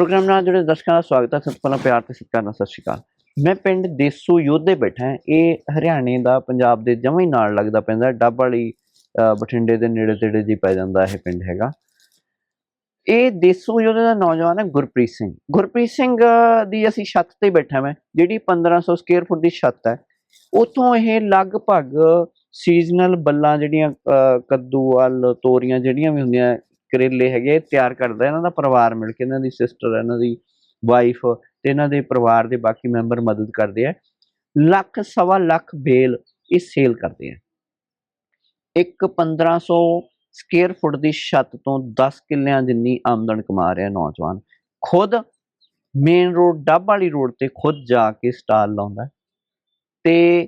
Programme ਨਾਲ ਜੁੜੇ ਦਰਸ਼ਕਾਂ ਦਾ ਸਵਾਗਤ ਹੈ। ਸਭ ਤੋਂ ਪਹਿਲਾਂ ਪਿਆਰ ਤੇ ਸਤਿਕਾਰ ਨਾਲ ਸਤਿ ਸ਼੍ਰੀ ਅਕਾਲ। ਮੈਂ ਪਿੰਡ ਦੇਸੂ ਯੋਧੇ ਬੈਠਾ ਇਹ ਹਰਿਆਣੇ ਦਾ, ਪੰਜਾਬ ਦੇ ਜਮਾਂ ਹੀ ਨਾਲ ਲੱਗਦਾ ਪੈਂਦਾ ਹੈ। ਡੱਬ ਵਾਲੀ ਬਠਿੰਡੇ ਦੇ ਨੇੜੇ ਤੇੜੇ ਜੀ ਪੈ ਜਾਂਦਾ ਇਹ ਪਿੰਡ ਹੈਗਾ। ਇਹ ਦੇਸੂ ਯੋਧੇ ਦਾ ਨੌਜਵਾਨ ਹੈ ਗੁਰਪ੍ਰੀਤ ਸਿੰਘ। ਗੁਰਪ੍ਰੀਤ ਸਿੰਘ ਦੀ ਅਸੀਂ ਛੱਤ ਤੇ ਬੈਠਾ ਮੈਂ, ਜਿਹੜੀ 1500 ਸਕੁਅਰ ਫੁੱਟ ਦੀ ਛੱਤ ਹੈ। ਉਥੋਂ ਇਹ ਲਗਭਗ ਸੀਜ਼ਨਲ ਬੱਲਾਂ ਜਿਹੜੀਆਂ ਕੱਦੂ ਵੱਲ ਤੋਰੀਆਂ ਜਿਹੜੀਆਂ ਵੀ ਹੁੰਦੀਆਂ ਕਰੇਲੇ ਹੈਗੇ ਤਿਆਰ ਕਰਦਾ, ਇਹਨਾਂ ਦਾ ਪਰਿਵਾਰ ਮਿਲ ਕੇ, ਇਹਨਾਂ ਦੀ ਸਿਸਟਰ ਇਹਨਾਂ ਦੀ ਵਾਈਫ ਤੇ ਇਹਨਾਂ ਦੇ ਪਰਿਵਾਰ ਦੇ ਬਾਕੀ ਮੈਂਬਰ ਮਦਦ ਕਰਦੇ ਆ। ਲੱਖ, ਸਵਾ ਲੱਖ ਬੇਲ ਇਹ ਸੇਲ ਕਰਦੇ ਆ। ਇੱਕ 1500 ਸਕੁਅਰ ਫੁੱਟ ਦੀ ਛੱਤ ਤੋਂ 10 ਕਿੱਲਿਆਂ ਜਿੰਨੀ ਆਮਦਨ ਕਮਾ ਰਿਹਾ ਨੌਜਵਾਨ। ਖੁਦ ਮੇਨ ਰੋਡ ਡੱਬ ਵਾਲੀ ਰੋਡ ਤੇ ਖੁਦ ਜਾ ਕੇ ਸਟਾਲ ਲਾਉਂਦਾ ਹੈ ਤੇ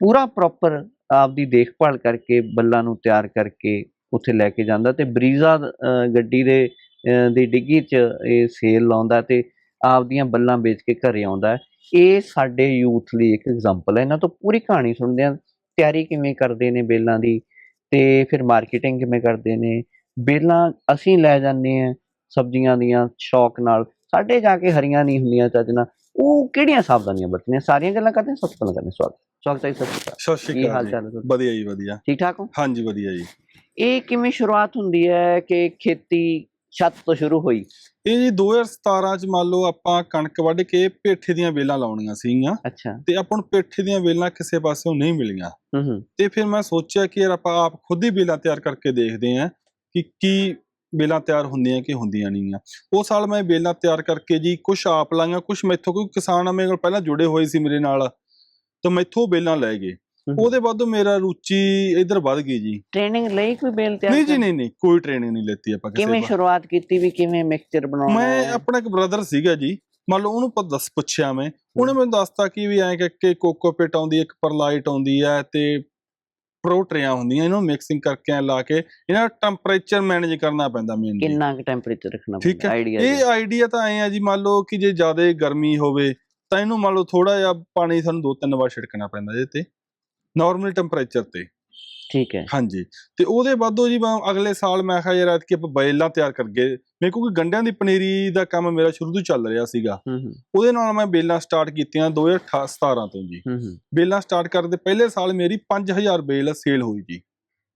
ਪੂਰਾ ਪ੍ਰੋਪਰ ਆਪਦੀ ਦੇਖਭਾਲ ਕਰਕੇ, ਬੱਲਾਂ ਨੂੰ ਤਿਆਰ ਕਰਕੇ ਉੱਥੇ ਲੈ ਕੇ ਜਾਂਦਾ ਤੇ ਬਰੀਜ਼ਾ ਗੱਡੀ ਦੇ ਦੀ ਡਿੱਗੀ 'ਚ ਇਹ ਸੇਲ ਲਾਉਂਦਾ ਤੇ ਆਪਦੀਆਂ ਬੱਲਾਂ ਵੇਚ ਕੇ ਘਰੇ ਆਉਂਦਾ। ਇਹ ਸਾਡੇ ਯੂਥ ਲਈ ਇੱਕ ਐਗਜ਼ਾਮਪਲ ਹੈ। ਇਹਨਾਂ ਤੋਂ ਪੂਰੀ ਕਹਾਣੀ ਸੁਣਦੇ ਹਾਂ। ਤਿਆਰੀ ਕਿਵੇਂ ਕਰਦੇ ਨੇ ਬੇਲਾਂ ਦੀ ਤੇ ਫਿਰ ਮਾਰਕੀਟਿੰਗ ਕਿਵੇਂ ਕਰਦੇ ਨੇ। ਬੇਲਾਂ ਅਸੀਂ ਲੈ ਜਾਂਦੇ ਆ ਸਬਜ਼ੀਆਂ ਦੀਆਂ ਸ਼ੌਕ ਨਾਲ। ਸਾਡੇ ਜਾ ਕੇ ਹਰੀਆਂ ਨਹੀਂ ਹੁੰਦੀਆਂ ਚੱਜ ਨਾਲ। ਉਹ ਕਿਹੜੀਆਂ ਸਾਵਧਾਨੀਆਂ ਵਰਤਣੀਆਂ? ਸਾਰੀਆਂ ਗੱਲਾਂ ਕਰਦੇ ਸਭ ਤੋਂ ਪਹਿਲਾਂ ਕਰਦੇ ਹਾਂ ਸਵਾਗਤ ਸਵਾਗਤ ਹੈ ਸਤਿ ਸ਼੍ਰੀ ਅਕਾਲ। ਕੀ ਹਾਲ ਚਾਲ ਹੈ? ਵਧੀਆ ਜੀ ਵਧੀਆ। ਠੀਕ ਠਾਕ ਹੋ? ਹਾਂਜੀ ਵਧੀਆ ਜੀ। ਇਹ ਕਿਵੇਂ ਸ਼ੁਰੂਆਤ ਹੁੰਦੀ ਹੈ ਕਿ ਖੇਤੀ ਛੱਤ ਤੋਂ ਸ਼ੁਰੂ ਹੋਈ? ਇਹ ਜੀ 2017 ਚ ਮੰਨ ਲਓ ਆਪਾਂ ਕਣਕ ਵੱਢ ਕੇ ਪੇਠੇ ਦੀਆਂ ਵੇਲਾਂ ਲਾਉਣੀਆਂ ਸੀਗੀਆਂ ਅੱਛਾ। ਤੇ ਆਪਾਂ ਨੂੰ ਪੇਠੇ ਦੀਆਂ ਵੇਲਾਂ ਕਿਸੇ ਪਾਸਿਓਂ ਨਹੀਂ ਮਿਲੀਆਂ। ਹੂੰ ਤੇ ਫਿਰ ਮੈਂ ਸੋਚਿਆ ਕਿ ਯਾਰ ਆਪਾਂ ਆਪ ਖੁਦ ਹੀ ਵੇਲਾਂ ਤਿਆਰ ਕਰਕੇ ਦੇਖਦੇ ਆਂ ਕਿ ਕੀ ਵੇਲਾਂ ਤਿਆਰ ਹੁੰਦੀਆਂ ਕਿ ਹੁੰਦੀਆਂ ਨਹੀਂ ਆ। ਉਹ ਸਾਲ ਮੈਂ ਵੇਲਾਂ ਤਿਆਰ ਕਰਕੇ ਜੀ ਕੁਝ ਆਪ ਲਾਈਆਂ ਕੁਝ ਮੈਥੋਂ ਕੋਈ ਕਿਸਾਨ ਆ ਮੇਰੇ ਨਾਲ ਪਹਿਲਾਂ ਜੁੜੇ ਹੋਏ ਸੀ ਮੇਰੇ ਨਾਲ ਤਾਂ ਮੈਥੋਂ ਵੇਲਾਂ ਲੈ ਗਏ। ਉਹਦੇ ਬਾਅਦ ਮੇਰਾ ਰੁਚੀ ਇਧਰ ਵੱਧ ਗਈ ਜੀ। ਟ੍ਰੇਨਿੰਗ ਲਈ ਕੋਈ ਬੇਲ ਤਿਆਰ ਨਹੀਂ ਜੀ? ਨਹੀਂ ਨਹੀਂ ਕੋਈ ਟ੍ਰੇਨਿੰਗ ਨਹੀਂ ਲੈਤੀ ਆਪਾਂ ਕਿਸੇ ਕਿਵੇਂ ਸ਼ੁਰੂਆਤ ਕੀਤੀ ਵੀ ਕਿਵੇਂ ਮਿਕਸਚਰ ਬਣਾਉਣਾ ਮੈਂ? ਆਪਣਾ ਇੱਕ ਬ੍ਰਦਰ ਸੀਗਾ ਜੀ। ਮੰਨ ਲਓ ਉਹਨੂੰ ਦੱਸ ਪੁੱਛਿਆ ਮੈਂ। ਉਹਨੇ ਮੈਨੂੰ ਦੱਸਤਾ ਕਿ ਵੀ ਐਂ ਕਿ ਕੋਕੋਪੀਟ ਆਉਂਦੀ ਇੱਕ ਪਰਲਾਈਟ ਆਉਂਦੀ ਹੈ ਤੇ ਪ੍ਰੋਟਰੀਆਂ ਹੁੰਦੀਆਂ ਇਹਨੂੰ ਮਿਕਸਿੰਗ ਕਰਕੇ ਐਂ ਲਾ ਕੇ ਇਹਨਾਂ ਦਾ ਟੈਂਪਰੇਚਰ ਮੈਨੇਜ ਕਰਨਾ ਪੈਂਦਾ ਮੈਨੂੰ ਕਿੰਨਾ ਕੁ ਟੈਂਪਰੇਚਰ ਰੱਖਣਾ ਠੀਕ ਹੈ। ਆਈਡੀਆ ਇਹ ਆਈਡੀਆ ਤਾਂ ਐਂ ਆ ਜੀ ਮੰਨ ਲਓ ਕਿ ਜੇ ਜ਼ਿਆਦਾ ਗਰਮੀ ਹੋਵੇ ਤਾਂ ਇਹਨੂੰ ਮੰਨ ਲਓ ਥੋੜਾ ਜਿਹਾ ਪਾਣੀ ਸਾਨੂੰ ਦੋ ਤਿੰਨ ਵਾਰ ਛਿੜਕਣਾ ਪੈਂਦਾ ਇਹਦੇ ਤੇ। ਨਾਰਮਲ ਟੈਂਪਰੇਚਰ ਤੇ। ਠੀਕ ਹੈ। ਹਾਂਜੀ। ਤੇ ਉਹਦੇ ਬਾਅਦੋਂ ਜੀ ਮੈਂ ਅਗਲੇ ਸਾਲ ਮੈਂ ਕਿਹਾ ਯਾਰ ਐਤਕੀ ਆਪਾਂ ਬੈਲਾਂ ਤਿਆਰ ਕਰ ਗਏ ਮੇਰੇ ਕੋਲ ਗੰਡਿਆਂ ਦੀ ਪਨੀਰੀ ਦਾ ਕੰਮ ਮੇਰਾ ਸ਼ੁਰੂ ਤੋਂ ਚੱਲ ਰਿਹਾ ਸੀਗਾ। ਉਹਦੇ ਨਾਲ ਮੈਂ ਬੇਲਾਂ ਸਟਾਰਟ ਕੀਤੀਆਂ 2017 ਤੋਂ ਜੀ। ਬੇਲਾਂ ਸਟਾਰਟ ਕਰਦੇ ਪਹਿਲੇ ਸਾਲ ਮੇਰੀ 5000 ਬੇਲ ਸੇਲ ਹੋਈ ਜੀ।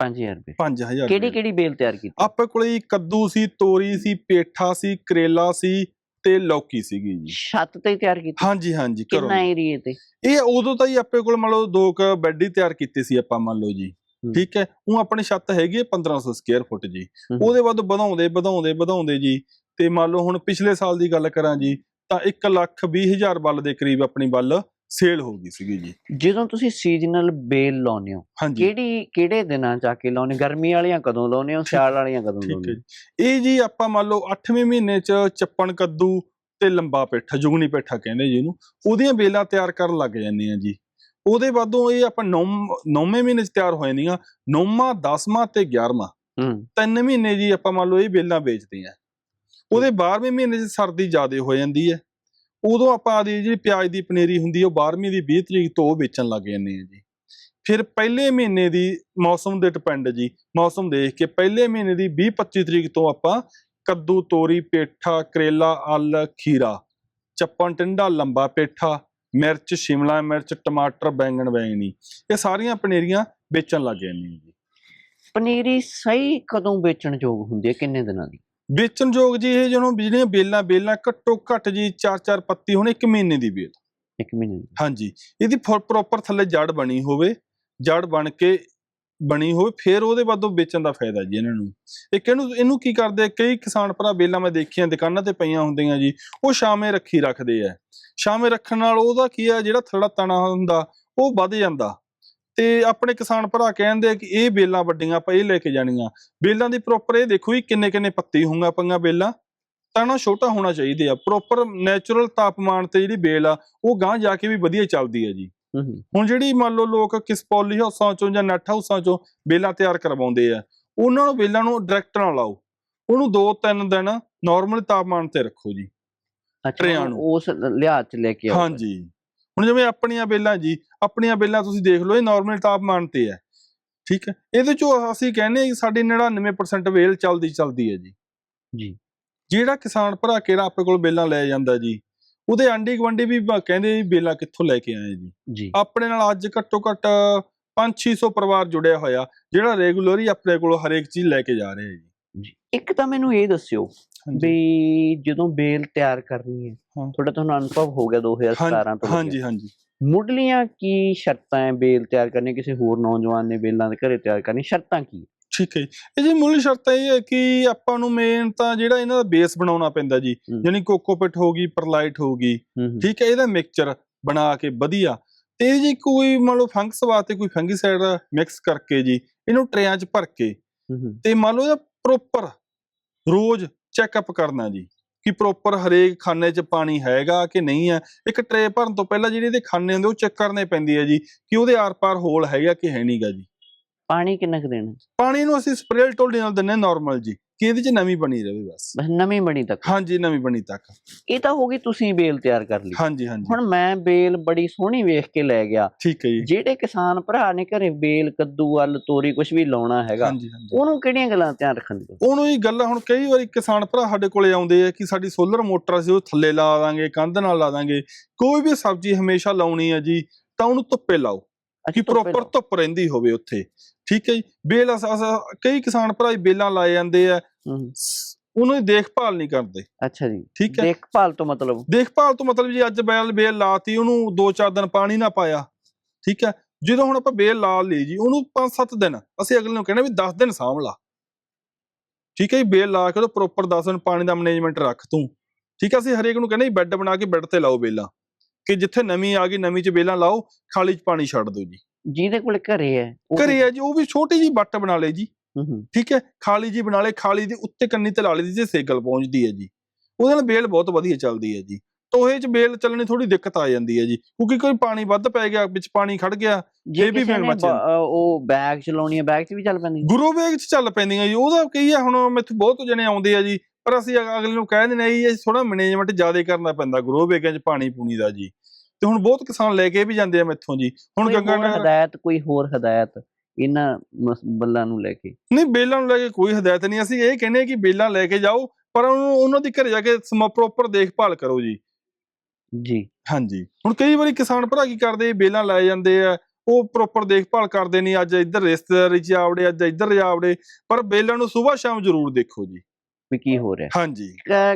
5000 ਰੁਪਏ 5000 ਕਿਹੜੀ ਕਿਹੜੀ ਬੇਲ। ਤਿਆਰ ਕੀਤੀ? ਆਪਣੇ ਕੋਲੇ ਕੱਦੂ ਸੀ ਤੋਰੀ ਸੀ ਪੇਠਾ ਸੀ ਕਰੇਲਾ ਸੀ ਤੇ ਲੌਕੀ ਸੀਗੀ ਜੀ। ਛੱਤ ਤੇ ਹੀ ਤਿਆਰ ਕੀਤੀ। ਹਾਂਜੀ ਹਾਂਜੀ ਕਰੋ ਕਿੰਨਾ ਏਰੀਏ ਤੇ ਇਹ ਉਦੋਂ ਤਾਂ ਹੀ ਆਪਣੇ ਕੋਲ ਮੰਨ ਲਓ ਦੋ ਕ ਬੈੱਡ ਹੀ ਤਿਆਰ ਕੀਤੇ ਸੀ ਆਪਾਂ ਮੰਨ ਲਓ ਜੀ। ਠੀਕ ਹੈ ਉਹ ਆਪਣੀ ਛੱਤ ਹੈਗੀ ਹੈ 1500 ਸਕੁਅਰ ਫੁੱਟ ਜੀ। ਉਹਦੇ ਬਾਅਦ ਵਧਾਉਂਦੇ ਵਧਾਉਂਦੇ ਵਧਾਉਂਦੇ ਜੀ। ਤੇ ਮੰਨ ਲਓ ਹੁਣ ਪਿਛਲੇ ਸਾਲ ਦੀ ਗੱਲ ਕਰਾਂ ਜੀ ਤਾਂ 1 ਲੱਖ 20 ਹਜ਼ਾਰ ਬੱਲ ਦੇ ਕਰੀਬ ਆਪਣੀ ਬੱਲ ਸੇਲ ਹੋ ਗਈ ਸੀਗੀ ਜੀ। ਜਦੋਂ ਤੁਸੀਂ ਸੀਜ਼ਨਲ ਬੇਲ ਲਾਉਂਦੇ ਹੋ ਕਿਹੜੀ ਕਿਹੜੇ ਦਿਨਾਂ ਚ ਆ ਕੇ ਲਾਉਂਦੇ ਗਰਮੀ ਵਾਲੀਆਂ ਕਦੋਂ ਲਾਉਂਦੇ ਹੋ? ਸਿਆਲ ਵਾਲੀਆਂ ਕਦੋਂ ਜੀ। ਇਹ ਜੀ ਆਪਾਂ ਮੰਨ ਲਓ 8ਵੇਂ ਮਹੀਨੇ ਚ ਚੱਪਣ ਕੱਦੂ ਤੇ ਲੰਬਾ ਪੇਠਾ ਜੁਗਨੀ ਪੇਠਾ ਕਹਿੰਦੇ ਜੀ ਇਹਨੂੰ। ਉਹਦੀਆਂ ਬੇਲਾਂ ਤਿਆਰ ਕਰਨ ਲੱਗ ਜਾਂਦੇ ਆ ਜੀ। ਉਹਦੇ ਬਾਅਦੋਂ ਇਹ ਆਪਾਂ 9 9ਵੇਂ ਮਹੀਨੇ ਚ ਤਿਆਰ ਹੋ ਜਾਂਦੀਆਂ। 9ਵਾਂ 10ਵਾਂ ਤੇ 11ਵਾਂ ਹੂੰ। ਤਿੰਨ ਮਹੀਨੇ ਜੀ ਆਪਾਂ ਮੰਨ ਲਓ ਇਹ ਬੇਲਾਂ ਵੇਚਦੇ ਆ ਉਹਦੇ 12ਵੇਂ ਮਹੀਨੇ ਚ ਸਰਦੀ ਜ਼ਿਆਦੇ ਹੋ ਜਾਂਦੀ ਹੈ। ਉਦੋਂ ਆਪਾਂ ਆਦੀ ਜਿਹੜੀ ਪਿਆਜ਼ ਦੀ ਪਨੀਰੀ ਹੁੰਦੀ ਹੈ ਉਹ 12ਵੀਂ ਦੀ 20 ਤਰੀਕ ਤੋਂ ਉਹ ਵੇਚਣ ਲੱਗ ਜਾਂਦੇ ਆ ਜੀ। ਫਿਰ ਪਹਿਲੇ ਮਹੀਨੇ ਦੀ ਮੌਸਮ ਦੇ ਡਿਪੈਂਡ ਜੀ, ਮੌਸਮ ਦੇਖ ਕੇ ਪਹਿਲੇ ਮਹੀਨੇ ਦੀ 20 25 ਤਰੀਕ ਤੋਂ ਆਪਾਂ ਕੱਦੂ, ਤੋਰੀ, ਪੇਠਾ, ਕਰੇਲਾ ਆਲ ਖੀਰਾ ਚੱਪਣ ਟਿੰਡਾ, ਲੰਬਾ ਪੇਠਾ, ਮਿਰਚ, ਸ਼ਿਮਲਾ ਮਿਰਚ, ਟਮਾਟਰ, ਬੈਂਗਣ, ਬੈਂਗਣੀ, ਇਹ ਸਾਰੀਆਂ ਪਨੀਰੀਆਂ ਵੇਚਣ ਲੱਗ ਜਾਂਦੀਆਂ ਜੀ। ਪਨੀਰੀ ਸਹੀ ਕਦੋਂ ਵੇਚਣ ਯੋਗ ਹੁੰਦੀ ਹੈ? ਕਿੰਨੇ ਦਿਨਾਂ ਦੀ? ਵੇਚਣਯੋਗ ਜੀ ਇਹ ਜਿਹਨੂੰ ਜਿਹੜੀਆਂ ਬੇਲਾਂ ਬੇਲਾਂ ਘੱਟੋ ਘੱਟ ਜੀ 4-4 ਪੱਤੀ ਹੋਣ ਇੱਕ ਮਹੀਨੇ ਦੀ ਬੇਲ ਇੱਕ ਮਹੀਨੇ ਦੀ। ਹਾਂਜੀ ਇਹਦੀ ਪ੍ਰੋਪਰ ਥੱਲੇ ਜੜ ਬਣੀ ਹੋਵੇ ਜੜ ਬਣ ਕੇ ਬਣੀ ਹੋਵੇ ਫਿਰ ਉਹਦੇ ਬਾਅਦ ਉਹ ਵੇਚਣ ਦਾ ਫਾਇਦਾ ਜੀ ਇਹਨਾਂ ਨੂੰ। ਇੱਕ ਇਹਨੂੰ ਇਹਨੂੰ ਕੀ ਕਰਦੇ ਆ, ਕਈ ਕਿਸਾਨ ਭਰਾ ਬੇਲਾਂ ਮੈਂ ਦੇਖੀਆਂ ਦੁਕਾਨਾਂ ਤੇ ਪਈਆਂ ਹੁੰਦੀਆਂ ਜੀ ਉਹ ਸ਼ਾਮੇ ਰੱਖੀ ਰੱਖਦੇ ਆ। ਸ਼ਾਮੇ ਰੱਖਣ ਨਾਲ ਉਹਦਾ ਕੀ ਆ ਜਿਹੜਾ ਥੜਾ ਤਣਾ ਹੁੰਦਾ ਉਹ ਵੱਧ ਜਾਂਦਾ। ਤੇ ਆਪਣੇ ਕਿਸਾਨ ਭਰਾ ਕਹਿੰਦੇ ਕਿ ਇਹ ਬੇਲਾਂ ਵੱਡੀਆਂ ਆਪਾਂ ਇਹ ਲੈ ਕੇ ਜਾਣੀਆਂ। ਬੇਲਾਂ ਦੀ ਪ੍ਰੋਪਰ ਇਹ ਦੇਖੋ ਜੀ ਕਿੰਨੇ ਕਿੰਨੇ ਪੱਤੀ ਹੋਊਗਾ ਪਈਆਂ ਬੇਲਾਂ। ਤਣਾ ਛੋਟਾ ਹੋਣਾ ਚਾਹੀਦੇ ਆ। ਪ੍ਰੋਪਰ ਨੈਚੁਰਲ ਤਾਪਮਾਨ ਤੇ ਜਿਹੜੀ ਬੇਲ ਆ ਉਹ ਗਾਂ ਜਾ ਕੇ ਵੀ ਵਧੀਆ ਚੱਲਦੀ ਹੈ ਜੀ ਹੁਣ ਜਿਹੜੀ ਮੰਨ ਲਓ ਲੋਕ ਕਿਸ ਪੋਲੀ ਹਾਊਸਾਂ ਚੋਂ ਜਾਂ ਨੈਟ ਹਾਊਸਾਂ ਚੋਂ ਬੇਲਾਂ ਤਿਆਰ ਕਰਵਾਉਂਦੇ ਆ ਉਹਨਾਂ ਨੂੰ ਬੇਲਾਂ ਨੂੰ ਡਾਇਰੈਕਟ ਨਾ ਲਾਓ। ਉਹਨੂੰ 2-3 ਦਿਨ ਨਾਰਮਲ ਤਾਪਮਾਨ ਤੇ ਰੱਖੋ ਜੀ। ਅੱਛਾ। ਉਸ ਲਿਹਾਜ਼ ਚ ਲੈ ਕੇ ਆਓ ਹਾਂਜੀ। ਹੁਣ ਜਿਵੇਂ ਆਪਣੀਆਂ ਬੇਲਾਂ ਜੀ ਆਪਣੀਆਂ ਬੇਲਾਂ ਤੁਸੀਂ ਦੇਖ ਲਓ ਇਹ ਨਾਰਮਲ ਤਾਪਮਾਨ ਤੇ ਹੈ। ਠੀਕ ਹੈ? ਇਹਦੇ ਚੋਂ ਅਸੀਂ ਕਹਿੰਦੇ ਹਾਂ ਕਿ ਸਾਡੀ 99% ਵੇਲ ਚੱਲਦੀ ਚੱਲਦੀ ਹੈ ਜੀ। ਜੀ। ਜਿਹੜਾ ਕਿਸਾਨ ਭਰਾ ਕਿਹੜਾ ਆਪਣੇ ਕੋਲ ਬੇਲਾਂ ਲੈ ਜਾਂਦਾ ਜੀ? ਉਹਦੇ ਆਂਢੀ ਗੁਆਂਢੀ ਵੀ ਕਹਿੰਦੇ ਬੇਲਾਂ ਕਿੱਥੋਂ ਲੈ ਕੇ ਆਏ ਜੀ? ਜੀ। ਆਪਣੇ ਨਾਲ ਅੱਜ ਘੱਟੋ ਘੱਟ 5-600 ਪਰਿਵਾਰ ਜੁੜਿਆ ਹੋਇਆ ਜਿਹੜਾ ਰੈਗੂਲਰ ਹੀ ਆਪਣੇ ਕੋਲੋਂ ਹਰੇਕ ਚੀਜ਼ ਲੈ ਕੇ ਜਾ ਰਿਹਾ ਹੈ ਜੀ। ਇੱਕ ਤਾਂ ਮੈਨੂੰ ਇਹ ਦੱਸਿਓ ਵੀ ਜਦੋਂ ਬੇਲ ਤਿਆਰ ਕਰਨੀ ਹੈ। ਤੁਹਾਡਾ ਤੁਹਾਨੂੰ ਅਨੁਭਵ ਹੋ ਗਿਆ 2017 ਤੋਂ ਹਾਂਜੀ ਹਾਂਜੀ। ਮੁੱਢਲੀਆਂ ਕੀ ਸ਼ਰਤਾਂ ਹੈ ਬੇਲ ਤਿਆਰ ਕਰਨੀ ਕਿਸੇ ਹੋਰ ਨੌਜਵਾਨ ਨੇ ਬੇਲਾਂ ਦੇ ਘਰੇ ਤਿਆਰ ਕਰਨੀ ਸ਼ਰਤਾਂ ਕੀ? ਠੀਕ ਹੈ ਜੀ। ਇਹ ਜੀ ਮੁੱਢਲੀ ਸ਼ਰਤ ਇਹ ਹੈ ਕਿ ਆਪਾਂ ਨੂੰ ਮੇਨ ਤਾਂ ਜਿਹੜਾ ਇਹਨਾਂ ਦਾ ਬੇਸ ਬਣਾਉਣਾ ਪੈਂਦਾ ਜੀ। ਯਾਨੀ ਕੋਕੋਪਿਟ ਹੋਗੀ ਪਰਲਾਈਟ ਹੋਗੀ ਠੀਕ ਹੈ ਇਹਦਾ ਮਿਕਸਚਰ ਬਣਾ ਕੇ ਵਧੀਆ। ਤੇ ਜੀ ਕੋਈ ਮੰਨ ਲਓ ਫੰਗਸ ਵਾਸਤੇ ਕੋਈ ਫੰਗੀਸਾਈਡ ਮਿਕਸ ਕਰਕੇ ਜੀ ਇਹਨੂੰ ਟਰੇਆਂ 'ਚ ਭਰ ਕੇ। ਤੇ ਮੰਨ ਲਓ ਇਹਦਾ ਪ੍ਰੋਪਰ ਰੋਜ਼ ਚੈੱਕਅਪ ਕਰਨਾ ਜੀ ਕਿ ਪ੍ਰੋਪਰ ਹਰੇਕ ਖਾਨੇ 'ਚ ਪਾਣੀ ਹੈਗਾ ਕਿ ਨਹੀਂ ਹੈ। ਇੱਕ ਟਰੇ ਭਰਨ ਤੋਂ ਪਹਿਲਾਂ ਜਿਹੜੀ ਇਹਦੇ ਖਾਨੇ ਹੁੰਦੇ ਉਹ ਚੈੱਕ ਕਰਨੇ ਪੈਂਦੀ ਹੈ ਜੀ ਕਿ ਉਹਦੇ ਆਰ-ਪਾਰ ਹੋਲ ਹੈਗਾ ਕਿ ਹੈ ਨਹੀਂਗਾ ਜੀ। ਪਾਣੀ ਕਿੰਨਾ ਕੁ ਦੇਣਾ ਪਾਣੀ ਨੂੰ ਅਸੀਂ ਸਪਰੇਅ ਟੋਲਡੀ ਨਾਲ ਦਿੰਨੇ ਨਾਰਮਲ ਜੀ। ਕਿ ਇਹਦੇ 'ਚ ਨਮੀ ਬਣੀ ਰਹੇ ਬਸ। ਬਸ ਨਵੀਂ ਬਣੀ ਤੱਕ। ਹਾਂਜੀ ਨਮੀ ਬਣੀ ਤੱਕ। ਇਹ ਤਾਂ ਹੋ ਗਈ ਤੁਸੀਂ ਬੇਲ ਤਿਆਰ ਕਰ ਲਈ। ਹਾਂਜੀ ਹਾਂਜੀ। ਹੁਣ ਮੈਂ ਬੇਲ ਬੜੀ ਸੋਹਣੀ ਵੇਖ ਕੇ ਲੈ ਗਿਆ। ਠੀਕ ਹੈ ਜੀ। ਜਿਹੜੇ ਕਿਸਾਨ ਭਰਾ ਨੇ ਘਰੇ ਬੇਲ ਕੱਦੂ ਵੱਲ ਤੋਰੀ ਕੁਝ ਵੀ ਲਾਉਣਾ ਹੈਗਾ ਹਾਂਜੀ ਹਾਂਜੀ। ਉਹਨੂੰ ਕਿਹੜੀਆਂ ਗੱਲਾਂ ਧਿਆਨ ਰੱਖਣ ਦੀ? ਉਹਨੂੰ ਇਹ ਗੱਲਾਂ ਹੁਣ ਕਈ ਵਾਰੀ ਕਿਸਾਨ ਭਰਾ ਸਾਡੇ ਕੋਲੇ ਆਉਂਦੇ ਆ ਕਿ ਸਾਡੀ ਸੋਲਰ ਮੋਟਰ ਅਸੀਂ ਉਹ ਥੱਲੇ ਲਾ ਦਾਂਗੇ ਕੰਧ ਨਾਲ ਲਾ ਦਾਂਗੇ। ਕੋਈ ਵੀ ਸਬਜ਼ੀ ਹਮੇਸ਼ਾ ਲਾਉਣੀ ਹੈ ਜੀ ਤਾਂ ਉਹਨੂੰ ਧੁੱਪੇ ਲਾਓ। ਕਿ ਪ੍ਰੋਪਰ ਧੁੱਪ ਰਹਿੰਦੀ ਹੋਵੇ ਉੱਥੇ। ਠੀਕ ਹੈ ਜੀ? ਬੇਲ ਕਈ ਕਿਸਾਨ ਭਰਾ ਬੇਲਾਂ ਲਾਏ ਜਾਂਦੇ ਆ। ਉਹਨੂੰ ਦੇਖ ਭਾਲ ਨਹੀਂ ਕਰਦੇ। ਅੱਛਾ ਜੀ। ਠੀਕ ਹੈ? ਦੇਖਭਾਲ ਤੋਂ ਮਤਲਬ? ਦੇਖਭਾਲ ਤੋਂ ਮਤਲਬ ਜੀ ਅੱਜ ਬੇਲ ਬੇਲ ਲਾਤੀ ਉਹਨੂੰ ਦੋ ਚਾਰ ਦਿਨ ਪਾਣੀ ਨਾ ਪਾਇਆ। ਠੀਕ ਹੈ? ਜਦੋਂ ਹੁਣ ਆਪਾਂ ਬੇਲ ਲਾ ਲਈ ਜੀ ਉਹਨੂੰ 5-7 ਦਿਨ ਅਸੀਂ ਅਗਲੇ ਨੂੰ ਕਹਿੰਦੇ ਵੀ 10 ਦਿਨ ਸਾਂਭ ਲਾ। ਠੀਕ ਹੈ ਜੀ? ਬੇਲ ਲਾ ਕੇ ਉਹ ਪ੍ਰੋਪਰ 10 ਦਿਨ ਪਾਣੀ ਦਾ ਮੈਨੇਜਮੈਂਟ ਰੱਖ ਤੂੰ। ਠੀਕ ਹੈ? ਅਸੀਂ ਹਰੇਕ ਨੂੰ ਕਹਿੰਦੇ ਬੈੱਡ ਬਣਾ ਕੇ ਬੈੱਡ ਤੇ ਲਾਓ ਬੇਲਾਂ। ਕਿ ਜਿੱਥੇ ਨਵੀਂ ਆ ਗਈ ਨਵੀਂ ਚ ਬੇਲਾਂ ਲਾਓ ਖਾਲੀ ਚ ਪਾਣੀ ਛੱਡ ਦਿਓ ਜੀ। ਜਿਹਦੇ ਕੋਲ ਘਰੇ ਹੈ ਘਰੇ ਆ ਜੀ ਉਹ ਵੀ ਛੋਟੀ ਜੀ ਬੱਟ ਬਣਾ ਲਈ ਜੀ। ਹੂੰ, ਹੂੰ। ਠੀਕ ਹੈ ਖਾਲੀ ਜੀ ਬਣਾ ਲਈ ਖਾਲੀ ਦੇ ਉੱਤੇ ਕੰਨੀ ਤੇ ਲਾ ਲਈ ਜੇ ਸੇਗਲ ਪਹੁੰਚਦੀ ਹੈ ਜੀ। ਉਹਦੇ ਨਾਲ ਬੇਲ ਬਹੁਤ ਵਧੀਆ ਚੱਲਦੀ ਹੈ ਜੀ। ਟੋਹੇ 'ਚ ਬੇਲ ਚੱਲਣੀ ਥੋੜੀ ਦਿੱਕਤ ਆ ਜਾਂਦੀ ਹੈ ਜੀ। ਕਿਉਂਕਿ ਕੋਈ ਪਾਣੀ ਵੱਧ ਪੈ ਗਿਆ ਵਿੱਚ ਪਾਣੀ ਖੜ ਗਿਆ ਜੇ ਇਹ ਵੀ ਨੇ ਬਚ ਉਹ ਬੈਗ ਚਲਾਉਣੀ ਹੈ ਬੈਗ 'ਚ ਵੀ ਚੱਲ ਪੈਂਦੀ ਹੈ? ਗੁਰੂ ਵੇਗ 'ਚ ਚੱਲ ਪੈਂਦੀਆਂ ਜੀ। ਉਹਦਾ ਕੀ ਹੈ ਹੁਣ ਮੈਥੋਂ ਬਹੁਤ ਜਣੇ ਆਉਂਦੇ ਆ ਜੀ। ਪਰ ਅਸੀਂ ਅਗ- ਅਗਲੇ ਨੂੰ ਕਹਿ ਦਿੰਦੇ ਆ ਜੀ ਥੋੜਾ ਮੈਨੇਜਮੈਂਟ ਜ਼ਿਆਦਾ ਕਰਨਾ ਪੈਂਦਾ ਗੁਰੂ ਵੇਗਾਂ 'ਚ ਪਾਣੀ ਪੂਣੀ ਦਾ ਜੀ। ਤੇ ਹੁਣ ਬਹੁਤ ਕਿਸਾਨ ਲੈ ਕੇ ਵੀ ਜਾਂਦੇ ਆ ਮੈਥੋਂ ਜੀ। ਹੁਣ ਗੰਗਾ ਹਦਾਇਤ ਕੋਈ ਹੋਰ ਹਦਾਇਤ ਇਹਨਾਂ ਬੱਲਾਂ ਨੂੰ ਲੈ ਕੇ? ਨਹੀਂ ਬੇਲਾਂ ਨੂੰ ਲੈ ਕੇ ਕੋਈ ਹਦਾਇਤ ਨਹੀਂ। ਅਸੀਂ ਇਹ ਕਹਿੰਦੇ ਕਿ ਬੇਲਾਂ ਲੈ ਕੇ ਜਾਓ ਪਰ ਉਹਨੂੰ ਦੀ ਘਰੇ ਜਾ ਕੇ ਪ੍ਰੋਪਰ ਦੇਖਭਾਲ ਕਰੋ ਜੀ। ਜੀ। ਹਾਂਜੀ। ਹੁਣ ਕਈ ਵਾਰੀ ਕਿਸਾਨ ਭਰਾ ਕੀ ਕਰਦੇ ਬੇਲਾਂ ਲੈ ਜਾਂਦੇ ਆ ਉਹ ਪ੍ਰੋਪਰ ਦੇਖਭਾਲ ਕਰਦੇ ਨਹੀਂ ਅੱਜ ਇੱਧਰ ਰਿਸ਼ਤੇਦਾਰੀ ਚ ਆਵੜੇ ਅੱਜ ਇੱਧਰ ਜਾਵੜੇ ਪਰ ਬੇਲਾਂ ਨੂੰ ਸਵੇਰ ਸ਼ਾਮ ਜ਼ਰੂਰ ਦੇਖੋ ਜੀ। ਵੀ ਕੀ ਹੋ ਰਿਹਾ ਹਾਂਜੀ।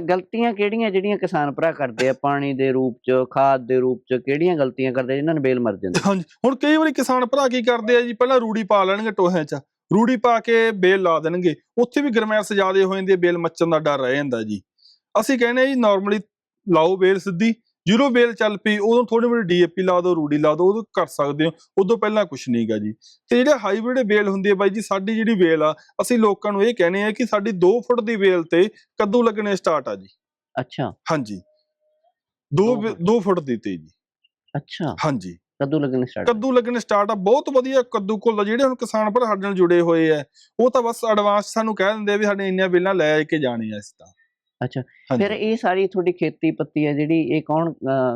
ਗਲਤੀਆਂ ਕਿਹੜੀਆਂ ਜਿਹੜੀਆਂ ਕਿਸਾਨ ਭਰਾ ਕਰਦੇ ਆ? ਪਾਣੀ ਦੇ ਰੂਪ 'ਚ ਖਾਦ ਦੇ ਰੂਪ 'ਚ ਕਿਹੜੀਆਂ ਗਲਤੀਆਂ ਕਰਦੇ ਜਿਨ੍ਹਾਂ ਨੂੰ ਬੇਲ ਮਰ ਜਾਂਦੀ? ਹਾਂਜੀ ਹੁਣ ਕਈ ਵਾਰੀ ਕਿਸਾਨ ਭਰਾ ਕੀ ਕਰਦੇ ਆ ਜੀ? ਪਹਿਲਾਂ ਰੂੜੀ ਪਾ ਲੈਣਗੇ ਟੋਹਿਆਂ 'ਚ। ਰੂੜੀ ਪਾ ਕੇ ਬੇਲ ਲਾ ਦੇਣਗੇ। ਉੱਥੇ ਵੀ ਗਰਮੈਸ਼ ਜ਼ਿਆਦੇ ਹੋ ਜਾਂਦੀ ਹੈ ਬੇਲ ਮੱਚਣ ਦਾ ਡਰ ਰਹਿ ਜਾਂਦਾ ਜੀ। ਅਸੀਂ ਕਹਿੰਦੇ ਆ ਜੀ ਨਾਰਮਲੀ ਲਾਓ ਬੇਲ ਸਿੱਧੀ। ਜਦੋਂ ਬੇਲ ਚੱਲ ਪਈ ਉਦੋਂ ਥੋੜੀ ਬੜੀ ਡੀਏਪੀ ਲਾ ਦਿਓ ਰੂੜੀ ਲਾ ਦਿਓ ਉਦੋਂ ਕਰ ਸਕਦੇ ਹੋ ਉਦੋਂ ਪਹਿਲਾਂ ਕੁਝ ਨਹੀਂਗਾ ਜੀ। ਤੇ ਜਿਹੜੇ ਹਾਈਬ੍ਰਿਡ ਬੇਲ ਹੁੰਦੀ ਹੈ ਬਾਈ ਜੀ ਸਾਡੀ ਜਿਹੜੀ ਬੇਲ ਆ ਅਸੀਂ ਲੋਕਾਂ ਨੂੰ ਇਹ ਕਹਿੰਦੇ ਆ ਕਿ ਸਾਡੀ 2 ਫੁੱਟ ਦੀ ਬੇਲ ਤੇ ਕੱਦੂ ਲੱਗਣੇ ਸਟਾਰਟ ਆ ਜੀ। ਅੱਛਾ। ਹਾਂਜੀ। ਦੋ 2 ਫੁੱਟ। 2 ਫੁੱਟ ਦੀ ਤੇ ਜੀ। ਅੱਛਾ। ਹਾਂਜੀ। ਕਦੋਂ ਲੱਗਣੇ ਸਟਾਰਟ ਕੱਦੂ ਲੱਗਣੇ ਸਟਾਰਟ ਆ ਬਹੁਤ ਵਧੀਆ ਕੱਦੂ ਕੋਲ ਜਿਹੜੇ ਹੁਣ ਕਿਸਾਨ ਭਰਾ ਸਾਡੇ ਨਾਲ ਜੁੜੇ ਹੋਏ ਆ ਉਹ ਤਾਂ ਬਸ ਐਡਵਾਂਸ ਸਾਨੂੰ ਕਹਿ ਦਿੰਦੇ ਆ ਵੀ ਸਾਡੇ ਇੰਨੀਆਂ ਬੇਲਾਂ ਲੈ ਕੇ ਜਾਣੀਆਂ ਇਸ ਤਾਂ ਅੱਛਾ। ਫਿਰ ਇਹ ਸਾਰੀ ਤੁਹਾਡੀ ਖੇਤੀ ਪੱਤੀ ਹੈ ਜਿਹੜੀ ਇਹ ਕੌਣ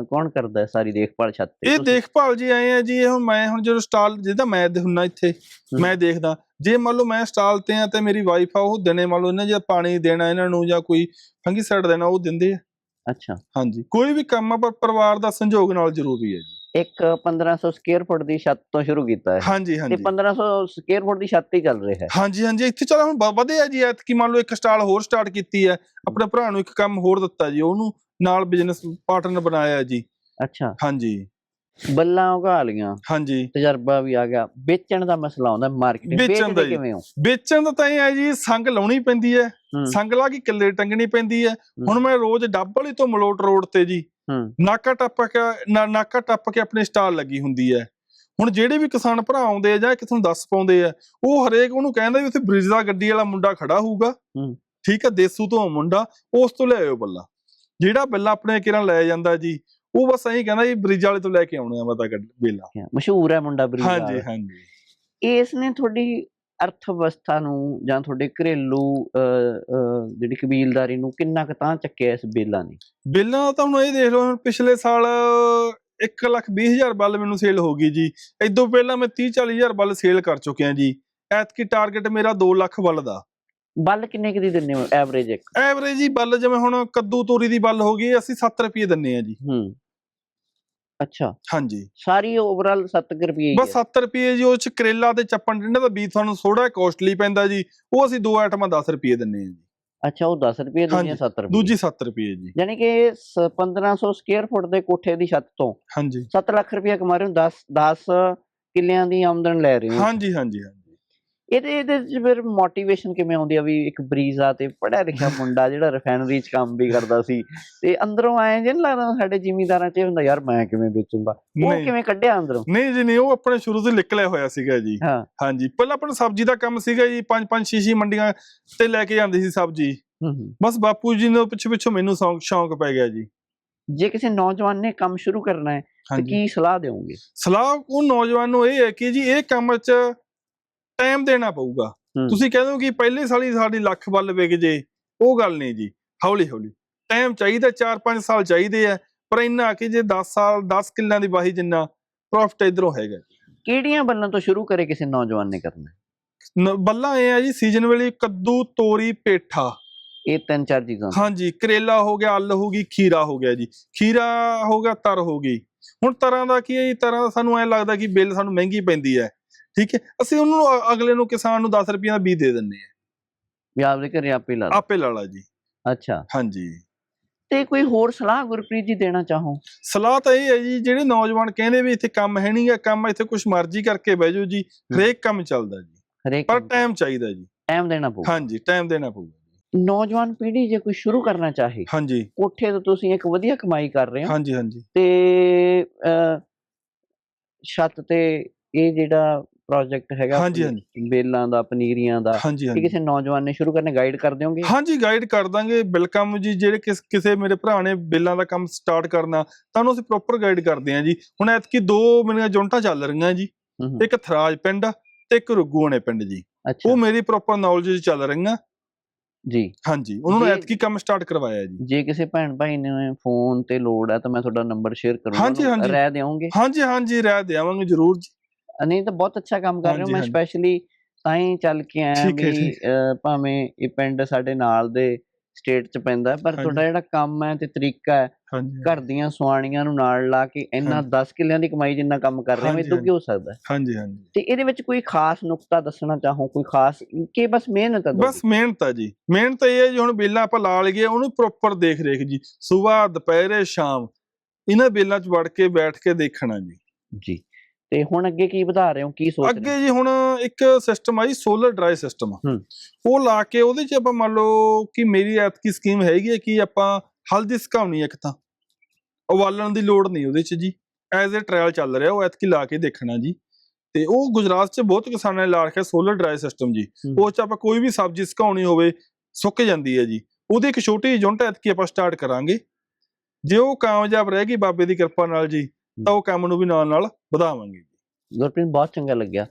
ਕੌਣ ਕਰਦਾ ਹੈ ਸਾਰੀ ਦੇਖਭਾਲ ਛੱਤ ਤੇ? ਇਹ? ਦੇਖਭਾਲ ਜੀ ਆਏ ਆ ਜੀ ਇਹ ਮੈਂ ਹੁਣ ਜਦੋਂ ਸਟਾਲ ਜਿਹਦਾ ਮੈਂ ਹੁੰਨਾ ਇੱਥੇ ਮੈਂ ਦੇਖਦਾ। ਜੇ ਮੰਨ ਲਓ ਮੈਂ ਸਟਾਲ ਤੇ ਆ ਤੇ ਮੇਰੀ ਵਾਈਫ ਆ ਉਹ ਦਿਨੇ ਮੰਨ ਲਓ ਇਹਨਾਂ ਜੇ ਪਾਣੀ ਦੇਣਾ ਇਹਨਾਂ ਨੂੰ ਜਾਂ ਕੋਈ ਫੰਗੀਸਾਈਡ ਦੇਣਾ ਉਹ ਦਿੰਦੇ ਆ। ਅੱਛਾ। ਹਾਂਜੀ ਕੋਈ ਵੀ ਕੰਮ ਆ ਪਰ ਪਰਿਵਾਰ ਦਾ ਸੰਯੋਗ ਨਾਲ ਜ਼ਰੂਰੀ ਹੈ ਜੀ। ਇੱਕ 1500 ਸਕੁਅਰ ਫੁੱਟ ਦੀ ਛੱਤ ਤੋਂ ਸ਼ੁਰੂ ਕੀਤਾ ਹੈ। ਹਾਂਜੀ ਤੇ ਹਾਂਜੀ 1500 ਸਕੁਅਰ ਫੁੱਟ ਦੀ ਛੱਤ ਹੀ ਚੱਲ ਰਿਹਾ ਹੈ। ਹਾਂਜੀ ਹਾਂਜੀ ਇੱਥੇ ਚਲ ਹੁਣ ਵਧਿਆ ਜੀ ਐਤਕੀ। ਮੰਨ ਲਓ ਇੱਕ ਸਟਾਲ ਹੋਰ ਸਟਾਰਟ ਕੀਤੀ ਹੈ। ਆਪਣੇ ਭਰਾ ਨੂੰ ਇੱਕ ਕੰਮ ਹੋਰ ਦਿੱਤਾ ਜੀ। ਉਹਨੂੰ ਨਾਲ ਬਿਜ਼ਨਸ ਪਾਰਟਨਰ ਬਣਾਇਆ ਜੀ। ਅੱਛਾ। ਹਾਂਜੀ। ਬੱਲਾਂ ਉਗਾ ਲੀਆਂ। ਹਾਂਜੀ। ਤਜਰਬਾ ਵੀ ਆ ਗਿਆ। ਵੇਚਣ ਦਾ ਮਸਲਾ ਆਉਂਦਾ ਮਾਰਕੀਟਿੰਗ ਵੇਚਣ ਦਾ। ਕਿਵੇਂ ਹੋ? ਵੇਚਣ ਦਾ ਤਾਂ ਇਹ ਹੈ ਜੀ ਸੰਗ ਲਾਉਣੀ ਪੈਂਦੀ ਹੈ। ਸੰਗ ਲਾ ਕੇ ਕਿੱਲੇ ਟੰਗਣੀ ਪੈਂਦੀ ਹੈ। ਹੁਣ ਮੈਂ ਰੋਜ਼ ਡੱਬ ਵਾਲੀ ਤੋਂ ਮਲੋਟ ਰੋਡ ਤੇ ਜੀ ਨਾਕਾ ਟੱਪ ਕੇ ਨਾਕਾ ਟੱਪ ਕੇ ਆਪਣੀ ਸਟਾਲ ਲੱਗੀ ਹੁੰਦੀ ਹੈ ਹੁਣ ਜਿਹੜੇ ਵੀ ਕਿਸਾਨ ਭਰਾ ਆਉਂਦੇ ਆ ਜਾਂ ਕਿਸੇ ਨੂੰ ਦੱਸ ਪਾਉਂਦੇ ਆ ਉਹ ਹਰੇਕ ਉਹਨੂੰ ਕਹਿੰਦਾ ਵੀ ਉੱਥੇ ਬ੍ਰਿਜ ਦਾ ਗੱਡੀ ਵਾਲਾ ਮੁੰਡਾ ਖੜਾ ਹੋਊਗਾ। ਹੂੰ। ਠੀਕ ਹੈ ਦੇਸੂ ਤੋਂ ਮੁੰਡਾ ਉਸ ਤੋਂ ਲੈ ਆਇਓ ਬੱਲਾ। ਜਿਹੜਾ ਬੱਲਾ ਆਪਣੇ ਕਿਰਾਂ ਲੈ ਜਾਂਦਾ ਜੀ ਉਹ ਬਸ ਐਂ ਕਹਿੰਦਾ ਜੀ ਬ੍ਰਿਜ ਵਾਲੇ ਤੋਂ ਲੈ ਕੇ ਆਉਣੇ ਆ ਮੈਂ ਤਾਂ ਗੱਡ- ਬੇਲਾ। ਮਸ਼ਹੂਰ ਹੈ ਮੁੰਡਾ ਬਰੀਦ ਹਾਂਜੀ ਹਾਂਜੀ। ਇਸ ਨੇ ਤੁਹਾਡੀ ਅਰਥ ਅਵਸਥਾ ਨੂੰ ਜਾਂ ਤੁਹਾਡੇ ਘਰੇਲੂ ਜਿਹੜੀ ਕਬੀਲਦਾਰੀ ਨੂੰ ਕਿੰਨਾ ਕੁ ਤਾਂ ਚੱਕਿਆ ਇਸ ਬੇਲਾਂ ਨੇ? ਬੇਲਾਂ ਤਾਂ ਹੁਣ ਇਹ ਦੇਖ ਲਓ ਪਿਛਲੇ ਸਾਲ 1 ਲੱਖ 20 ਹਜ਼ਾਰ ਬੱਲ ਮੈਨੂੰ ਸੇਲ ਹੋ ਗਈ ਜੀ। ਇਦੋਂ ਪਹਿਲਾਂ ਮੈਂ 30 40 ਹਜ਼ਾਰ ਬੱਲ ਸੇਲ ਕਰ ਚੁੱਕਿਆ ਜੀ। ਐਤਕੀ ਟਾਰਗੇਟ ਮੇਰਾ 2 ਲੱਖ ਬੱਲ ਦਾ। ਬੱਲ ਕਿੰਨੇ ਕੁ ਦੀ ਦਿੰਦੇ ਹੋ? ਐਵਰੇਜ ਇੱਕ? ਐਵਰੇਜ ਹੀ ਬੱਲ ਜਿਵੇਂ ਹੁਣ ਕੱਦੂ ਤੋਰੀ ਦੀ ਬੱਲ ਹੋ ਗਈ ਅਸੀਂ 7 ਰੁਪਏ ਦਿੰਨੇ ਆ ਜੀ। ਹੂੰ। ਅੱਛਾ। ਹਾਂਜੀ। ਸਾਰੀ ਓਵਰਆਲ 7 ਰੁਪਏ ਹੀ ਬਸ ਹੈ 7 ਰੁਪਏ ਜੀ ਉਹ ਚ ਕਰੇਲਾ ਤੇ ਚੱਪਣ ਟਿੰਡਾ ਦਾ ਬੀਜ ਤੁਹਾਨੂੰ ਥੋੜਾ ਕੋਸਟਲੀ ਪੈਂਦਾ ਜੀ ਉਹ ਅਸੀਂ ਦੋ ਆਈਟਮਾਂ 10 ਰੁਪਏ ਦਿੰਨੇ ਆ ਜੀ। ਅੱਛਾ ਉਹ 10 ਰੁਪਏ ਦੂਜੀਆਂ ਹਾਂਜੀ, 7 ਰੁਪਏ। ਦੂਜੀ 7 ਰੁਪਏ ਜੀ। ਯਾਨੀ ਕਿ ਸ- 1500 ਸਕੁਅਰ ਫੁੱਟ ਦੇ ਕੋਠੇ ਦੀ ਛੱਤ ਤੋਂ ਹਾਂਜੀ। 7 ਲੱਖ ਰੁਪਏ ਕਮਾ ਰਹੇ ਹੋ 10 10 ਕਿੱਲਿਆਂ ਦੀ ਆਮਦਨ ਲੈ ਰਹੇ ਹੋ। ਹਾਂਜੀ ਹਾਂਜੀ ਹਾਂਜੀ। ਇਹਦੇ ਇਹਦੇ ਚ ਫਿਰ ਮੋਟੀਵੇਸ਼ਨ ਕਿਵੇਂ ਆਉਂਦੀ ਆ ਵੀ ਇੱਕ ਬਰੀਜ਼ਾ ਤੇ ਪੜਿਆ ਲਿਖਿਆ ਮੁੰਡਾ ਜਿਹੜਾ ਰਿਫਾਈਨਰੀ ਚ ਕੰਮ ਵੀ ਕਰਦਾ ਸੀ ਤੇ ਅੰਦਰੋਂ ਆਏ ਜੇ ਨੀ ਲੱਗਦਾ ਸਾਡੇ ਜ਼ਿਮੀਂਦਾਰਾਂ ਚ ਇਹ ਹੁੰਦਾ ਯਾਰ ਮੈਂ ਕਿਵੇਂ ਵੇਚੂੰਗਾ? ਉਹ ਕਿਵੇਂ ਕੱਢਿਆ ਅੰਦਰੋਂ? ਨਹੀਂ ਜੀ ਨਹੀਂ ਉਹ ਆਪਣੇ ਸ਼ੁਰੂ ਤੋਂ ਨਿਕਲਿਆ ਹੋਇਆ ਸੀਗਾ ਜੀ। ਹਾਂਜੀ। ਪਹਿਲਾਂ ਆਪਣਾ ਸਬਜ਼ੀ ਦਾ ਕੰਮ ਸੀਗਾ ਜੀ ਪੰਜ ਪੰਜ ਛੇ ਛੇ ਮੰਡੀਆਂ ਤੇ ਲੈ ਕੇ ਜਾਂਦੇ ਸੀ ਸਬਜ਼ੀ। ਬਸ ਬਾਪੂ ਜੀ ਨੇ ਪਿੱਛੇ ਪਿੱਛੇ ਮੈਨੂੰ ਸ਼ੌਂਕ ਸ਼ੌਂਕ ਪੈ ਗਿਆ ਜੀ। ਜੇ ਕਿਸੇ ਨੌਜਵਾਨ ਨੇ ਕੰਮ ਸ਼ੁਰੂ ਕਰਨਾ ਹੈ ਤੇ ਕੀ ਸਲਾਹ ਦੇਵੋਗੇ ਸਲਾਹ ਉਹ ਨੌਜਵਾਨ ਨੂੰ ਇਹ ਹੈ ਕਿ ਜੀ ਇਹ ਕੰਮ 'ਚ ਟਾਈਮ ਦੇਣਾ ਪਊਗਾ। ਤੁਸੀਂ ਕਹਿੰਦੇ ਹੋ ਕਿ ਪਹਿਲੇ ਸਾਲ ਹੀ ਸਾਡੀ ਲੱਖ ਵੱਲ ਵਿਕ ਜੇ ਉਹ ਗੱਲ ਨਹੀਂ ਜੀ। ਹੌਲੀ ਹੌਲੀ। ਟਾਈਮ ਚਾਹੀਦਾ 4-5 ਸਾਲ ਚਾਹੀਦੇ ਆ ਪਰ ਇੰਨਾ ਕਿ ਜੇ 10 ਸਾਲ 10 ਕਿੱਲਿਆਂ ਦੀ ਵਾਹੀ ਜਿੰਨਾ ਪ੍ਰੋਫਿਟ ਇਧਰੋਂ ਹੈਗਾ। ਕਿਹੜੀਆਂ ਬੱਲਾਂ ਤੋਂ ਸ਼ੁਰੂ ਕਰੇ ਕਿਸੇ ਨੌਜਵਾਨ ਨੇ ਕਰਨਾ? ਬੱਲਾਂ ਇਹ ਆ ਜੀ ਸੀਜ਼ਨ ਵੇਲੇ ਕੱਦੂ ਤੋਰੀ ਪੇਠਾ। ਇਹ ਤਿੰਨ ਚਾਰ ਚੀਜ਼ਾਂ ਹਾਂਜੀ ਕਰੇਲਾ ਹੋ ਗਿਆ ਅੱਲ ਹੋ ਗਈ ਖੀਰਾ ਹੋ ਗਿਆ ਜੀ। ਖੀਰਾ ਹੋ ਗਿਆ ਤਰ ਹੋ ਗਈ। ਹੁਣ ਤਰਾਂ ਦਾ ਕੀ ਹੈ ਜੀ ਤਰਾਂ ਦਾ ਸਾਨੂੰ ਐ ਲੱਗਦਾ ਕਿ ਬਿੱਲ ਸਾਨੂੰ ਮਹਿੰਗੀ ਪੈਂਦੀ ਹੈ। ਠੀਕ ਹੈ ਅਸੀਂ ਉਹਨੂੰ ਅ- ਅਗਲੇ ਨੂੰ ਕਿਸਾਨ ਨੂੰ 10 ਰੁਪਏ ਦਾ ਬੀਜ ਦੇ ਦਿੰਨੇ ਆ ਵੀ ਆਪਦੇ ਘਰੇ ਆਪੇ ਲਾ ਲਓ। ਆਪੇ ਲਾ ਲਾ ਜੀ। ਅੱਛਾ। ਹਾਂਜੀ। ਤੇ ਕੋਈ ਹੋਰ ਸਲਾਹ ਗੁਰਪ੍ਰੀਤ ਜੀ ਦੇਣਾ ਚਾਹੋ? ਸਲਾਹ ਤਾਂ ਇਹ ਹੈ ਜੀ ਜਿਹੜੇ ਨੌਜਵਾਨ ਕਹਿੰਦੇ ਵੀ ਇੱਥੇ ਕੰਮ ਹੈ ਨਹੀਂਗਾ ਕੰਮ ਇੱਥੇ ਕੁਝ ਮਰਜ਼ੀ ਕਰਕੇ ਬਹਿ ਜਾਓ ਜੀ ਹਰੇਕ ਕੰਮ ਚੱਲਦਾ ਜੀ। ਹਰੇਕ ਪਰ ਟਾਈਮ ਚਾਹੀਦਾ ਜੀ। ਟਾਈਮ ਦੇਣਾ ਪਊ। ਹਾਂਜੀ ਟਾਈਮ ਦੇਣਾ ਪਊਗਾ ਨੌਜਵਾਨ ਪੀੜ੍ਹੀ ਜੇ ਕੋਈ ਸ਼ੁਰੂ ਕਰਨਾ ਚਾਹੇ ਹਾਂਜੀ। ਕੋਠੇ ਤੋਂ ਤੁਸੀਂ ਇੱਕ ਵਧੀਆ ਕਮਾਈ ਕਰ ਰਹੇ ਹੋ। ਹਾਂਜੀ ਹਾਂਜੀ। ਤੇ ਛੱਤ ਤੇ ਇਹ ਜਿਹੜਾ ਪ੍ਰੋਜੈਕਟ ਹੈਗਾ ਹਾਂਜੀ, ਆਪਣੀ ਬੇਲਾਂ ਦਾ ਪਨੀਰੀਆਂ ਦਾ ਹਾਂਜੀ ਇਹ ਹਾਂਜੀ। ਕਿਸੇ ਨੌਜਵਾਨ ਨੇ ਸ਼ੁਰੂ ਕਰਨੇ ਗਾਈਡ ਕਰ ਦਿਓਗੇ? ਹਾਂਜੀ ਗਾਈਡ ਕਰ ਦਾਂਗੇ। ਵੈਲਕਮ ਜੀ ਜਿਹੜੇ ਕਿਸ ਕਿਸੇ ਮੇਰੇ ਭਰਾ ਨੇ ਬਿੱਲਾਂ ਦਾ ਕੰਮ ਸਟਾਰਟ ਕਰਨਾ ਤੁਹਾਨੂੰ ਅਸੀਂ ਪ੍ਰੋਪਰ ਗਾਈਡ ਕਰਦੇ ਹਾਂ ਜੀ। ਹੁਣ ਐਤਕੀ ਦੋ ਮੇਰੀਆਂ ਜੁਨਟਾਂ ਚੱਲ ਰਹੀਆਂ ਜੀ। ਇੱਕ ਥਰਾਜ ਪਿੰਡ ਤੇ ਇੱਕ ਰੁੱਗੂਆਣੇ ਪਿੰਡ ਜੀ। ਉਹ ਮੇਰੀ ਪ੍ਰੋਪਰ ਨੌਲੇਜ ਚੱਲ ਰਹੀਆਂ। ਜੀ। ਹਾਂਜੀ ਉਹਨਾਂ ਨੂੰ। ਐਤਕੀ ਕੰਮ ਸਟਾਰਟ ਕਰਵਾਇਆ ਜੀ। ਜੇ ਕਿਸੇ ਭੈਣ ਭਾਈ ਨੇ ਫੋਨ ਤੇ ਲੋੜ ਹੈ ਤਾਂ ਮੈਂ ਤੁਹਾਡਾ ਨੰਬਰ ਸ਼ੇਅਰ ਕਰੂੰਗਾ ਹਾਂਜੀ, ਹਾਂਜੀ। ਰਹਿ ਦਿਓਗੇ? ਹਾਂਜੀ ਹਾਂਜੀ ਰਹਿ ਦੇਵਾਂਗੇ ਜ਼ਰੂਰ ਜੀ। ਨਹੀਂ ਤਾਂ ਬਹੁਤ ਅੱਛਾ ਕੰਮ ਕਰ ਰਹੇ ਹੋ। ਮੈਂ। ਸਪੈਸ਼ਲੀ ਤਾਂ ਹੀ ਚੱਲ ਕੇ ਆਇਆ ਹੈ, ਵੀ ਭਾਵੇਂ ਇਹ ਪਿੰਡ ਸਾਡੇ ਨਾਲ ਦੇ ਸਟੇਟ ਚ ਪੈਂਦਾ ਹੈ, ਪਰ। ਤੁਹਾਡਾ ਜਿਹੜਾ ਕੰਮ ਹੈ ਤੇ ਤਰੀਕਾ ਹੈ ਘਰ ਦੀਆਂ ਸੁਆਣੀਆਂ ਨੂੰ ਨਾਲ ਲਾ ਕੇ ਇੰਨਾ ਹਾਂਜੀ। 10 ਕਿੱਲਿਆਂ ਦੀ ਕਮਾਈ ਜਿੰਨਾ ਕੰਮ ਕਰ ਰਹੇ ਹੋ ਇਹ ਹਾਂਜੀ, ਤੋਂ ਕੀ ਹੋ ਸਕਦਾ ਹੈ? ਹਾਂਜੀ ਹਾਂਜੀ। ਤੇ ਇਹਦੇ ਵਿੱਚ ਕੋਈ ਖਾਸ ਨੁਕਤਾ ਦੱਸਣਾ ਚਾਹੋ? ਕੋਈ ਖਾਸ ਕਿ ਬਸ ਮਿਹਨਤ ਹੈ ਬਸ ਮਿਹਨਤ ਆ ਜੀ। ਮਿਹਨਤ ਇਹ ਹੈ ਜੀ ਹੁਣ ਬੇਲਾਂ ਆਪਾਂ ਲਾ ਲਈਏ ਉਹਨੂੰ ਪ੍ਰੋਪਰ ਦੇਖ ਰੇਖ ਜੀ। ਸਵੇਰ ਦੁਪਹਿਰੇ ਸ਼ਾਮ। ਇਹਨਾਂ ਬੇਲਾਂ 'ਚ ਵੜ ਕੇ ਬੈਠ ਕੇ ਦੇਖਣਾ ਜੀ। ਜੀ। ਤੇ ਹੁਣ ਅੱਗੇ ਕੀ ਵਧਾ ਰਹੇ ਹੋ ਕੀ ਸੋਚ ਰਹੇ ਹੋ? ਅੱਗੇ ਜੀ ਹੁਣ ਇੱਕ ਸਿਸਟਮ ਆ ਜੀ ਸੋਲਰ ਡਰਾਈ ਸਿਸਟਮ ਹੂੰ। ਉਹ ਲਾ ਕੇ ਉਹਦੇ 'ਚ ਆਪਾਂ ਮੰਨ ਲਓ ਕਿ ਮੇਰੀ ਐਤਕੀ ਸਕੀਮ ਹੈਗੀ ਹੈ ਕਿ ਆਪਾਂ ਹਲਦੀ ਸੁਕਾਉਣੀ ਇੱਕ ਤਾਂ। ਉਬਾਲਣ ਦੀ ਲੋੜ ਨਹੀਂ ਉਹਦੇ 'ਚ ਜੀ। ਐਜ਼ ਅ ਟ੍ਰਾਇਲ ਚੱਲ ਰਿਹਾ ਉਹ ਐਤਕੀ ਲਾ ਕੇ ਦੇਖਣਾ ਜੀ। ਤੇ ਉਹ ਗੁਜਰਾਤ 'ਚ ਬਹੁਤ ਕਿਸਾਨਾਂ ਨੇ ਲਾ ਰੱਖਿਆ ਸੋਲਰ ਡਰਾਈ ਸਿਸਟਮ ਜੀ। ਹੂੰ। ਉਹ 'ਚ ਆਪਾਂ ਕੋਈ ਵੀ ਸਬਜ਼ੀ ਸੁਕਾਉਣੀ ਹੋਵੇ ਸੁੱਕ ਜਾਂਦੀ ਹੈ ਜੀ। ਉਹਦੀ ਇੱਕ ਛੋਟੀ ਯੂਨਿਟ ਐਤਕੀ ਆਪਾਂ ਸਟਾਰਟ ਕਰਾਂਗੇ। ਜੇ ਉਹ ਕਾਮਯਾਬ ਰਹਿ ਗਈ ਬਾਬੇ ਦੀ ਕਿਰਪਾ ਨਾਲ ਜੀ ਤਾਂ ਉਹ ਕੰਮ ਨੂੰ ਵੀ ਨਾਲ ਨਾਲ ਵਧਾਵਾਂਗੇ ਗੁਰਪ੍ਰੀਤ ਬਹੁਤ ਚੰਗਾ ਲੱਗਿਆ।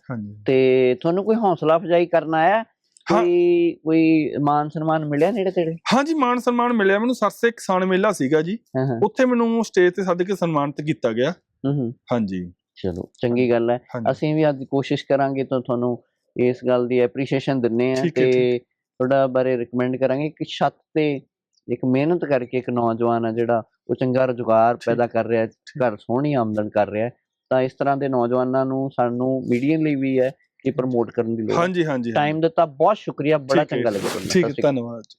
ਤੇ ਤੁਹਾਨੂੰ ਕੋਈ ਹੌਸਲਾ ਅਫਜ਼ਾਈ ਕਰਨ ਆਇਆ। ਕੋਈ ਕੋਈ ਮਾਨ ਸਨਮਾਨ ਮਿਲਿਆ ਨੇੜੇ ਤੇੜੇ? ਹਾਂਜੀ ਮਾਨ ਸਨਮਾਨ ਮਿਲਿਆ। ਮੈਨੂੰ ਸਰਸੇ ਕਿਸਾਨ ਮੇਲਾ ਸੀਗਾ ਜੀ। ਉੱਥੇ ਮੈਨੂੰ ਸਟੇਜ ਤੇ ਸੱਦ ਕੇ ਸਨਮਾਨਿਤ ਕੀਤਾ ਗਿਆ। ਹਾਂਜੀ। ਚਲੋ ਚੰਗੀ ਗੱਲ ਹੈ। ਅਸੀਂ ਵੀ ਅੱਜ ਕੋਸ਼ਿਸ਼ ਕਰਾਂਗੇ ਤਾਂ ਤੁਹਾਨੂੰ ਇਸ ਗੱਲ ਦੀ ਐਪਰੀਸ਼ੀਏਸ਼ਨ ਦਿੰਨੇ ਆ ਤੇ ਤੁਹਾਡਾ ਬਾਰੇ ਰეკਮੈਂਡ ਕਰਾਂਗੇ। ਕਿ ਛੱਤ ਤੇ ਇੱਕ ਮਿਹਨਤ ਕਰਕੇ ਇੱਕ ਨੌਜਵਾਨ ਆ ਜਿਹੜਾ ਉਹ ਚੰਗਾ ਰੁਜ਼ਗਾਰ। ਪੈਦਾ ਕਰ ਰਿਹਾ ਹੈ ਘਰ ਸੋਹਣੀ ਆਮਦਨ ਕਰ ਰਿਹਾ ਹੈ ਤਾਂ ਇਸ ਤਰ੍ਹਾਂ ਦੇ ਨੌਜਵਾਨਾਂ ਨੂੰ ਸਾਨੂੰ ਮੀਡੀਆ ਲਈ ਵੀ ਹੈ ਕਿ ਪ੍ਰਮੋਟ ਕਰਨ ਦੀ ਲੋੜ ਹੈ ਹਾਂਜੀ ਹਾਂਜੀ ਟਾਈਮ ਦਿੱਤਾ ਬਹੁਤ ਸ਼ੁਕਰੀਆ ਬੜਾ ਚੰਗਾ। ਲੱਗਿਆ ਤੁਹਾਨੂੰ। ਠੀਕ। ਧੰਨਵਾਦ